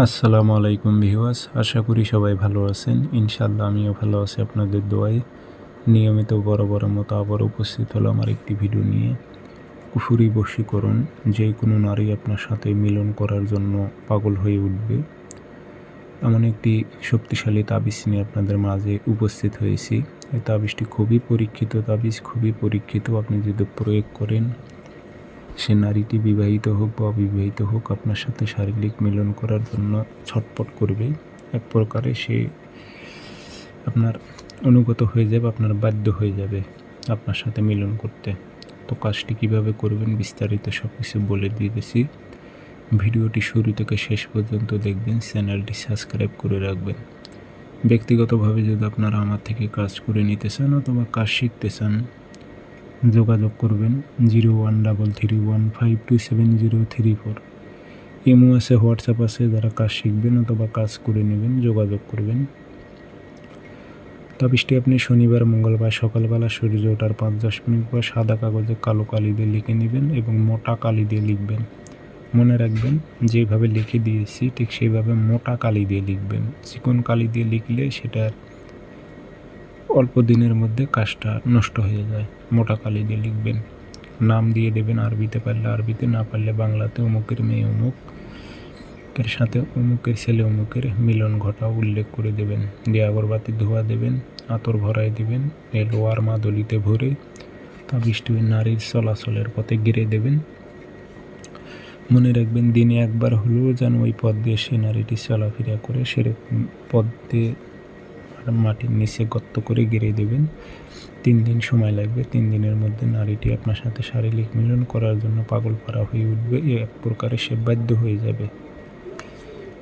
আসসালামু আলাইকুম ভিউয়ার্স, আশা করি সবাই ভালো আছেন। ইনশাল্লাহ আমিও ভালো আছি আপনাদের দোয়ায়। নিয়মিত বড় বড় মতো আবার উপস্থিত হলো আমার একটি ভিডিও নিয়ে। কুফুরি বশীকরণ যে কোনো নারী আপনার সাথে মিলন করার জন্য পাগল হয়ে উঠবে। এমন একটি শক্তিশালী তাবিজ নিয়ে আপনাদের মাঝে উপস্থিত হয়েছি। এই তাবিজটি খুবই পরীক্ষিত তাবিজ, খুবই পরীক্ষিত। আপনি যদি প্রয়োগ করেন সে নারীটি বিবাহিত হোক বা অবিবাহিত হোক, আপনার সাথে শারীরিক মিলন করার জন্য ছটপট করবে। এক প্রকারে সে আপনার অনুগত হয়ে যাবে, আপনার বাধ্য হয়ে যাবে আপনার সাথে মিলন করতে। তো কাজটি কীভাবে করবেন বিস্তারিত সব কিছু বলে দিয়েছি ভিডিওটি শুরু থেকে শেষ পর্যন্ত দেখবেন, চ্যানেলটি সাবস্ক্রাইব করে রাখবেন। ব্যক্তিগতভাবে যদি আপনারা আমার থেকে কাজ করে নিতে চান অথবা কাজ শিখতে চান যোগাযোগ করবেন zero one double three one five two seven zero three four. Imo আছে, হোয়াটসঅ্যাপ আছে, যারা কাজ শিখবেন অথবা কাজ করে নেবেন, যোগাযোগ করবেন। তাবিজটি আপনি শনিবার, মঙ্গলবার সকালবেলা সূর্য ওঠার পাঁচ দশ মিনিট পর সাদা কাগজে কালো কালি দিয়ে লিখে নেবেন এবং মোটা কালি দিয়ে লিখবেন। মনে রাখবেন, যেভাবে লিখে দিয়েছি, ঠিক সেইভাবে মোটা কালি দিয়ে লিখবেন। চিকন কালি দিয়ে লিখলে সেটা অল্প দিনের মধ্যে কাজটা নষ্ট হয়ে যায়। মোটা কালি দিয়ে লিখবেন। নাম দিয়ে দেবেন আরবিতে পারলে আরবিতে, না পারলে বাংলাতে অমুকের মেয়ে অমুক, এর সাথে অমুকের ছেলে অমুকের মিলন ঘটা উল্লেখ করে দেবেন। দিয়ে আগরবাতি ধোয়া দেবেন, আতর ভরাই দেবেন এ লোয়ার মাদলিতে ভরে তা বৃষ্টি নারীর চলাচলের পথে গিরে দেবেন। মনে রাখবেন, দিনে একবার হলেও যেন ওই পথ দিয়ে সে নারীটি চলাফেরা করে, সেরকম পথ দিয়ে মাটির নিচে গর্ত করে গেড়ে দেবেন। তিন দিন সময় লাগবে, তিন দিনের মধ্যে নারীটি আপনার সাথে শারীরিক মিলন করার জন্য পাগল পাড়া হয়ে উঠবে। এক প্রকারে সে বাধ্য হয়ে যাবে।